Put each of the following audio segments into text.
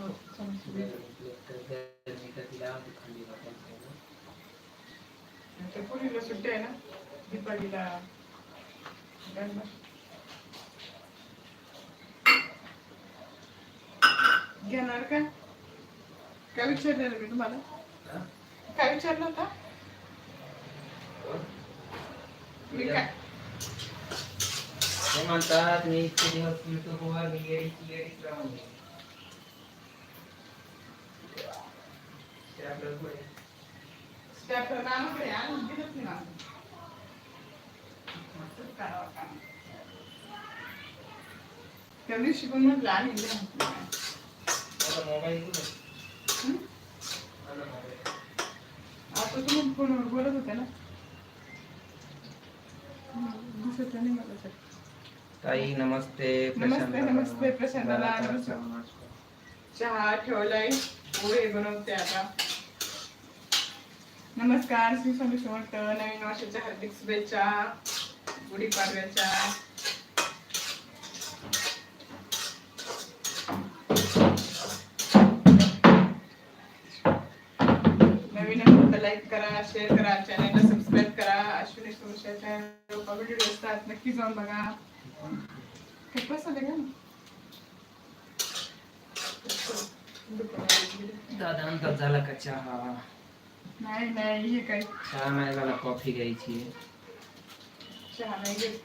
हो चमचे सुट्टी आहे ना दीपावलीला घेणार का काय विचारलेलं मी तुम्हाला काय विचारलं होता? मी काय म्हणतात मी इतके दिवस युट्यूबवर मी येडीची येडीच राहून गेली. ते आपलं पुढे. स्टॅप नानाकडे आणून दिलंच नाही मला. असंच करावं काम. त्या दिवशी पण म्हटलं आणि. आता मोबाईल तुम्ही फोनवर बोलत होते ना दिसत नाही मला. ताई नमस्ते नमस्ते, नमस्ते, प्रशांत दादा. दादा. नमस्ते. चहा ठेवलाय पोहे बनवते आता नमस्कार श्री स्वामी समर्थ नवीन वर्षाच्या हार्दिक शुभेच्छा गुढीपाडव्याच्या नवीन लाईक करा शेअर करा चॅनलला सबस्क्राईब करा. अश्विनी सोमशाच्या व्हिडिओ असतात नक्की जाऊन बघा. खूप आले का? दादा अंतर झाला का चहा? नाही नाही हे काय? चहा नाही झाला कॉफी घ्यायची चहा नाही घेत.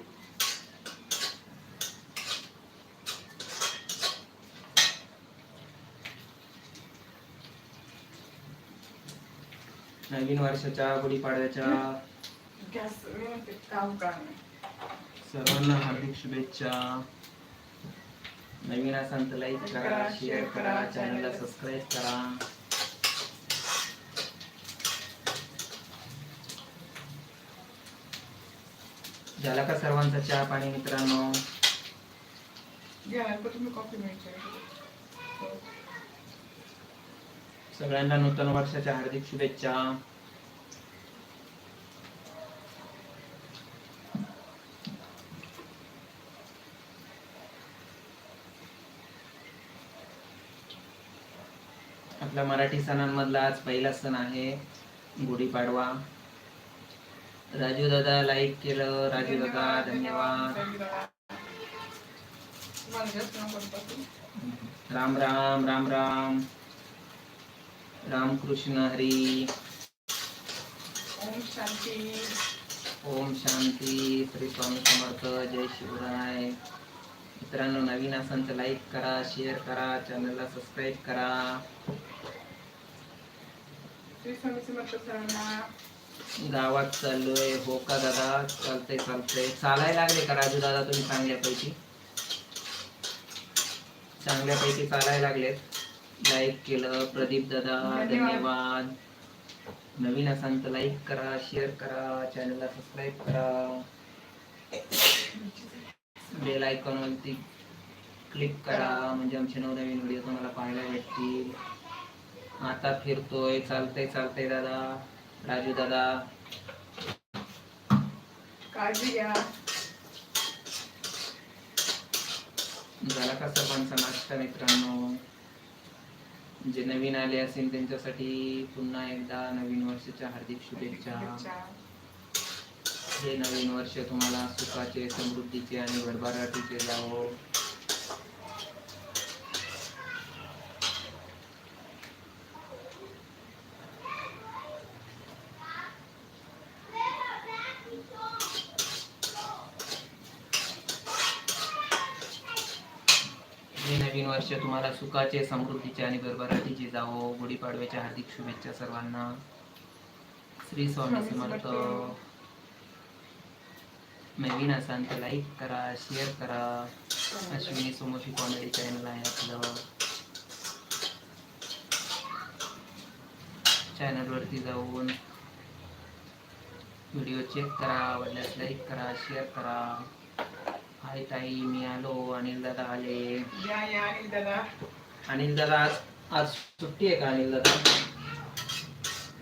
नवीन वर्षाच्या गुढीपाडव्याच्या गॅस मी म्हणते काम का नाही. सर्वांना हार्दिक शुभेच्छा. नवीन असाल तर लाईक करा शेअर करा चॅनलला सबस्क्राईब करा. झाला का सर्वांचा चहा पाणी मित्रांनो? सगळ्यांना नूतन वर्षाच्या हार्दिक शुभेच्छा. आपल्या मराठी सणांमधला आज पहिला सण आहे गुढीपाडवा राजू दादा लाईक केलं. राजू दादा धन्यवाद. पाठवू. राम राम राम राम. रामकृष्ण हरी. ओम शांती. ओम शांती. श्री स्वामी समर्थ. जय शिवराय. मित्रांनो नवीन असाल तर लाईक करा शेअर करा चॅनलला सबस्क्राईब करा. श्री स्वामी समर्थ सरांना. गावात चाललोय. हो का दादा? चालतंय चालतंय. चालायला लागले का राजू दादा तुम्ही चांगल्यापैकी? चांगल्यापैकी चालायला लागलेत. लाईक केलं. प्रदीप दादा धन्यवाद. नवीन असाल तर लाईक करा शेअर करा चॅनलला सबस्क्राईब करा. बेल आयकॉन वरती क्लिक करा. म्हणजे आमचे नवनवीन व्हिडिओ तुम्हाला पाहायला भेटतील. आता फिरतोय. चालतंय चालतंय दादा. राजू दादा. काळजी घ्या. झाला का सर्वांचा नाश्ता मित्रांनो? जे नवीन आले असेल त्यांच्यासाठी पुन्हा एकदा नवीन वर्षाच्या हार्दिक शुभेच्छा. हे नवीन वर्ष तुम्हाला सुखाचे समृद्धीचे आणि भरभराटीचे जावो. हे नवीन वर्ष तुम्हाला सुखाचे समृद्धीचे आणि भरभराटीचे जावो. गुढीपाडव्याच्या हार्दिक शुभेच्छा सर्वांना. श्री स्वामी समर्थ. नवीन असाल तर लाईक करा शेअर करा. अश्विनी सोमोशी कॉमेडी चॅनल आहे आपलं. चॅनल वरती जाऊन व्हिडिओ चेक करा आवडल्यास लाईक करा शेअर करा. हाय ताई मी आलो अनिल दादा आले. या या आणि दादा. अनिल दादा आज आज सुट्टी आहे का अनिल दादा?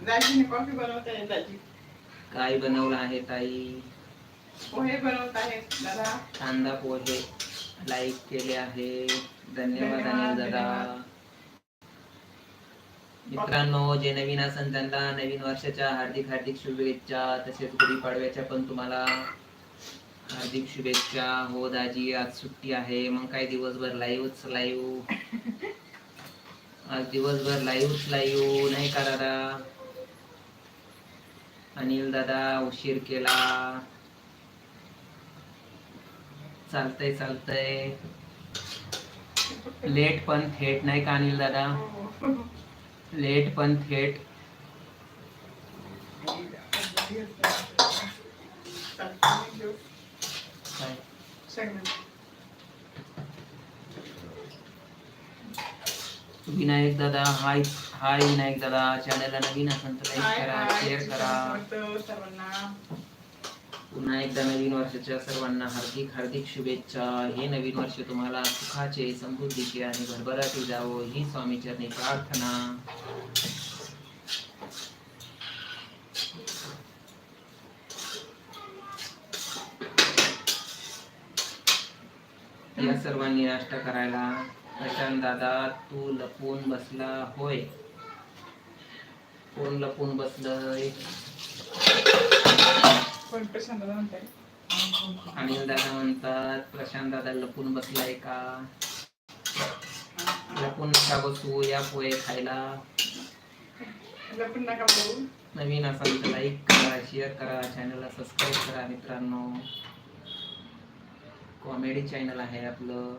दाजीने कॉफी बनवत आहे दाजी. काय बनवलं आहे ताई? पोहे बनवत आहेत दादा. कांदा पोहे लाईक केले आहे. धन्यवाद धन्यवाद, अनिल दादा. धन्यवाद. मित्रांनो जे नवीन असेल त्यांना नवीन वर्षाच्या हार्दिक हार्दिक शुभेच्छा. तसेच गुढीपाडव्याच्या पण तुम्हाला हार्दिक शुभेच्छा. हो दाजी आज सुट्टी आहे. मग काय दिवसभर लाईव्हच लाईव्ह आज दिवसभर लाईव्हच लाईव्ह नाही का दादा? अनिल दादा उशीर केला. चालतंय चालतंय. लेट पण थेट नाही का अनिल दादा? लेट पण थेट. विनायक दादा हाय हाय विनायक दादा चॅनलला नवीन असेल तर लाईक करा शेअर करा. सर्वांना. पुन्हा एकदा नवीन वर्षाच्या सर्वांना हार्दिक हार्दिक शुभेच्छा. हे नवीन वर्ष तुम्हाला सुखाचे समृद्धीचे आणि भरभराटी जावो. ही स्वामीचरणी प्रार्थना. या सर्वांनी नाश्ता करायला. प्रशांत दादा तू लपून बसला होय. कोण लपून बसलंय? पण प्रशांत म्हणताय. अनिल दादा म्हणतात प्रशांत दादा लपून बसलाय का? लपून नका बसू या पोहे खायला. लपून नका नवीन असाल तर लाईक करा शेअर करा चॅनलला सबस्क्राईब करा मित्रांनो. कॉमेडी चॅनल आहे आपलं.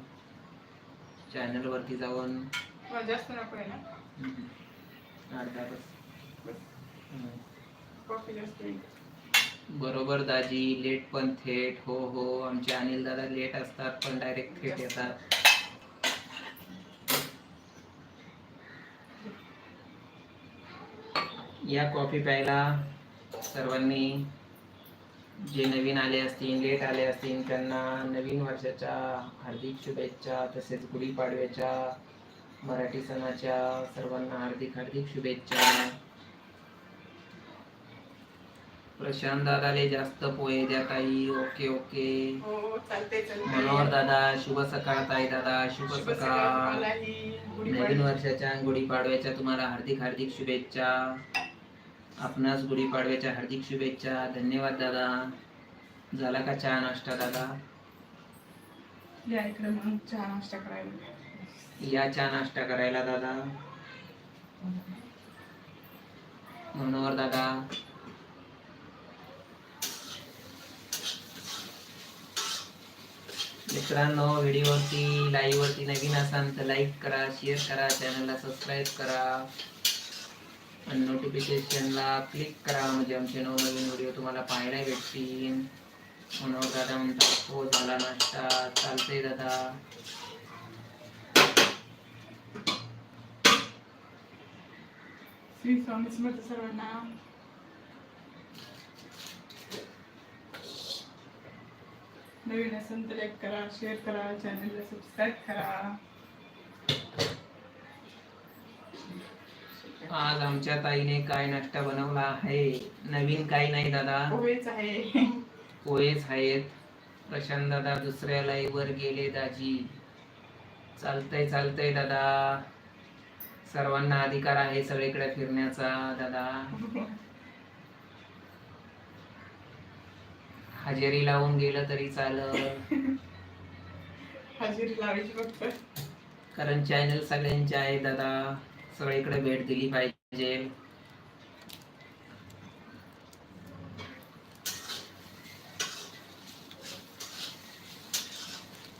चॅनल वरती जाऊन. मला जास्त नको आहे ना? हम्म, अर्धा तास. बस हम्म. कॉफी जास्त होईल. बरोबर दाजी. लेट पण थेट. हो हो. आमचे अनिल दादा लेट असतात पण डायरेक्ट थेट येतात. या कॉफी प्यायला सर्वांनी जे नवीन आले असतील लेट आले असतील त्यांना नवीन वर्षाच्या हार्दिक शुभेच्छा तसेच गुढीपाडव्याच्या मराठी सणाच्या सर्वांना हार्दिक हार्दिक शुभेच्छा. प्रशांत दादाले जास्त पोहे द्या ताई. Okay okay. हो चालते मनोहर दादा शुभ सकाळ ताई दादा शुभ सकाळ. नवीन. वर्षाच्या गुढीपाडव्याच्या तुम्हाला हार्दिक हार्दिक शुभेच्छा. आपणास गुढीपाडव्याच्या हार्दिक शुभेच्छा. धन्यवाद दादा. झाला का चहा नाश्ता दादा? या इकडे चहा नाश्ता करायला. या चहा नाश्ता करायला दादा. मनोहर दादा. मित्रांनो व्हिडिओवरती लाईव्ह वरती नवीन असाल तर लाईक करा शेअर करा चॅनलला सबस्क्राईब करा. आणि नोटिफिकेशनला क्लिक करा. म्हणजे आमचे नवनवीन व्हिडिओ तुम्हाला पाहायला भेटतील. म्हणून दादा म्हणतात हो झाला नाश्ता. चालतंय दादा. श्री स्वामी समर्थ सर्वांना. नवीन असेल तर लाईक करा शेअर करा चॅनलला सबस्क्राईब करा. आज आमच्या ताईने काय नाश्ता बनवला आहे? नवीन काही नाही दादा. पोहेच आहे. पोहेच आहेत. प्रशांत दादा दुसऱ्या लाईव्ह वर गेले दाजी. चालतंय चालतंय दादा. सर्वांना अधिकार आहे सगळीकडे फिरण्याचा दादा. हजेरी लावून गेलं तरी चालत हजेरी लावायची फक्त. कारण चॅनल सगळ्यांचे आहे दादा. सगळीकडे भेट दिली पाहिजे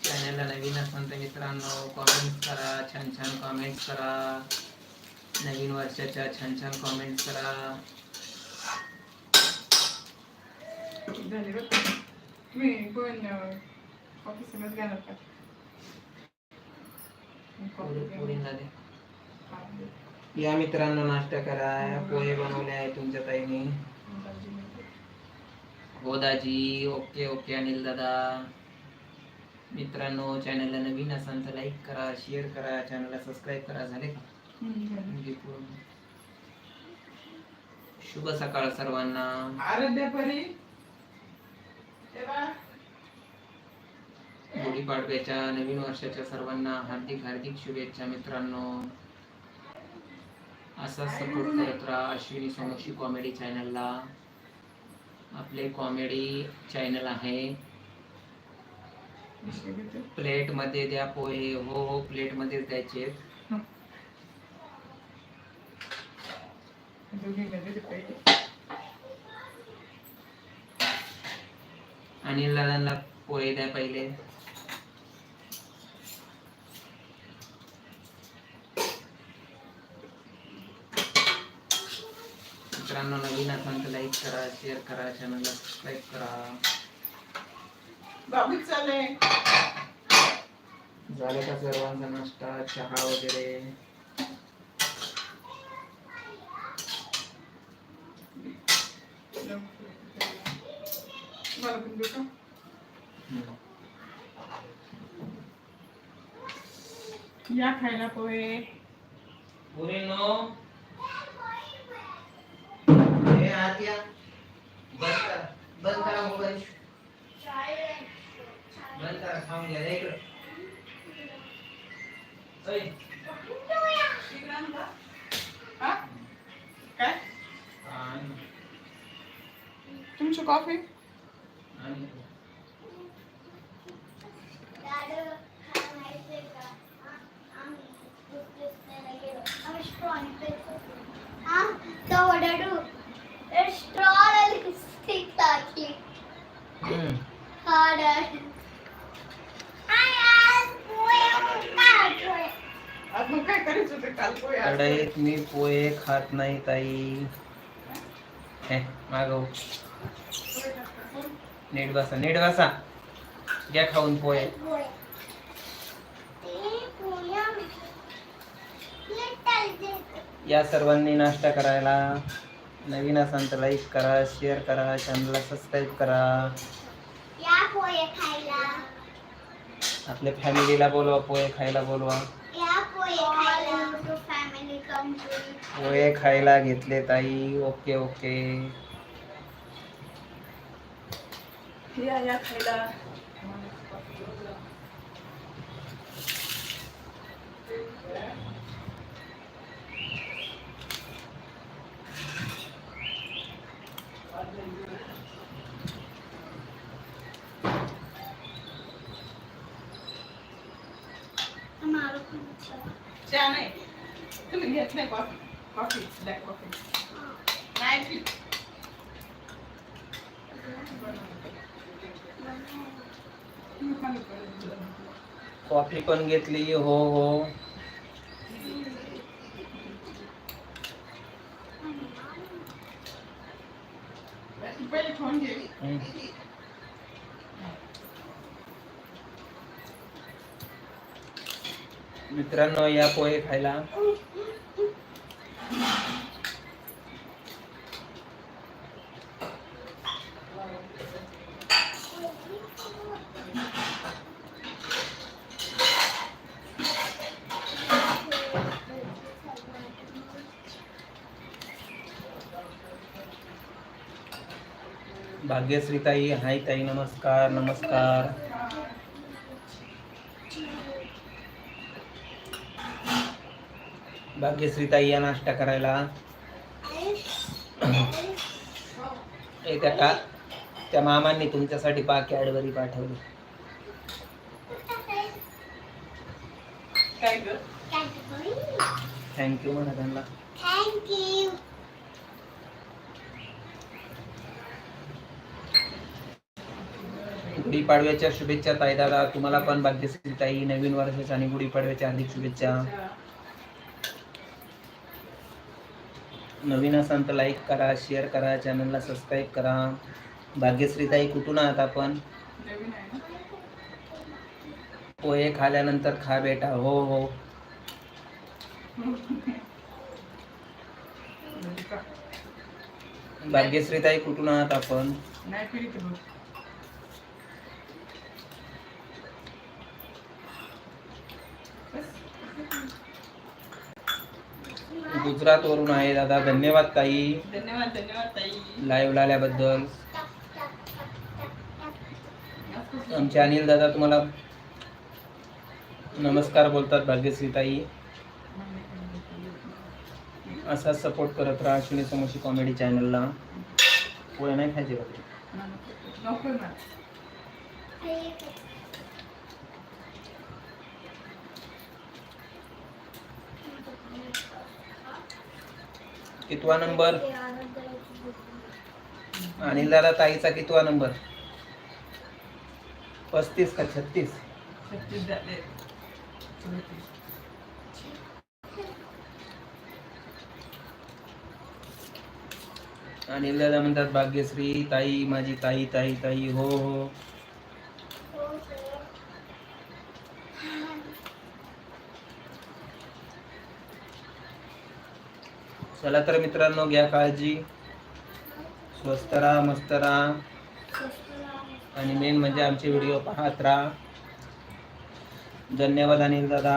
चॅनलला नवीन असाल तर मित्रांनो कॉमेंट करा छान छान कॉमेंट करा नवीन वर्षाच्या छान छान कॉमेंट करा तुम्ही पण ऑफिसमध्येच घेणार का पुरी- पुरींना दे. हा. या मित्रांनो नाश्ता करा पोहे बनवले आहे तुमच्या ताईने. हो दाजी ओके ओके अनिल दादा. मित्रांनो चॅनलला नवीन असाल तर लाईक करा शेअर करा चॅनलला सबस्क्राईब करा झाले का. शुभ सकाळ सर्वांना. गुढीपाडव्याच्या नवीन वर्षाच्या सर्वांना हार्दिक हार्दिक शुभेच्छा मित्रांनो. असा सपोर्ट करत राहा. अश्विनी सोमक्षी कॉमेडी चॅनलला आपले कॉमेडी चॅनल आहे. प्लेटमध्ये प्लेटमध्ये द्या पोहे. हो हो प्लेटमध्ये द्यायचे. आणि दादांना पोहे द्या पहिले. मित्रांनो नवीन असाल तर लाईक करा शेअर करा चॅनलला सबस्क्राईब करा. झाले का सर्वांचा नाश्ता चहा वगैरे. या खायला पोहे. पुरे आत या बंद करा बंद करा मोबाईल. बंद करा खाऊन घ्या इकडं. काय? तुमची कॉफी? आणि- हम्म. आज मग काय करायचं होतं काल पोहे मी पोहे खात नाही ताई. हे मागव. नीट बसा नीट बसा. घ्या खाऊन पोहे. या सर्वांनी नाश्ता करायला. नवीन असाल तर लाईक करा शेअर करा चॅनलला सबस्क्राईब करा. या पोहे खायला. आपल्या फॅमिलीला बोलवा पोहे खायला बोलवा. पोहे खायला घेतले ताई. Okay okay. या या खायला. चहा नाही. तुम्ही घेत नाही कॉफी कॉफी ब्लॅक नाही पण घेतली हो हो. मित्रांनो या पोहे खायला. भाग्यश्री ताई हाय ताई नमस्कार नमस्कार. भाग्यश्री ताई या नाश्ता करायला. ए, त्या का त्या मामांनी तुमच्यासाठी पा कॅडबरी पाठवली. थँक्यू म्हणा त्यांना थँक यू गुढीपाडव्याच्या शुभेच्छा ताई दादा. तुम्हाला पण भाग्यश्री ताई नवीन वर्षाच्या आणि गुढीपाडव्याच्या हार्दिक शुभेच्छा. नवीन असाल तर लाईक करा शेअर करा चॅनलला सबस्क्राईब करा. भाग्यश्री ताई कुठून आहात आपण? पोहे खाल्यानंतर खा बेटा. हो हो. भाग्यश्री ताई कुठून आहात आपण नाही पित बघ गुजरात वरून आहे. दादा धन्यवाद ताई. धन्यवाद धन्यवाद ताई. लाईव्ह आल्याबद्दल असंच आमचे अनिल दादा तुम्हाला नमस्कार बोलतात भाग्यश्री ताई. असाच सपोर्ट करत राहा अश्विनी समोशी कॉमेडी चॅनलला पोळ्या नाही खायचे का ते? नको ना कितवा नंबर? अनिल दादा ताईचा कितवा नंबर? पस्तीस का छत्तीस? छत्तीस झाले. चौतीस. अनिल दादा म्हणतात भाग्यश्री ताई माझी ताई ताई ताई हो हो. चला तर मित्रांनो घ्या काळजी. स्वस्त राहा मस्त राहा. आणि मेन म्हणजे आमचे व्हिडिओ पाहत राहा. धन्यवाद अनिल दादा.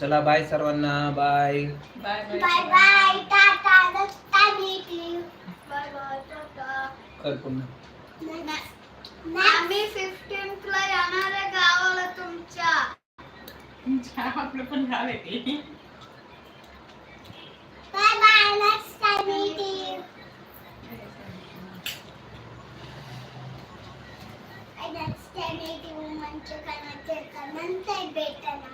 चला बाय सर्वांना. Bye bye bye bye bye Tata रस्ता भेटली बाय बाय टाटा. कर पुन्हा. आम्ही फिफ्टीन्थ ला येणार आहे गावाला तुमच्या आपलं पण गाव आहे ते. Bye bye next time meeting next time meeting म्हणजे भेटणार.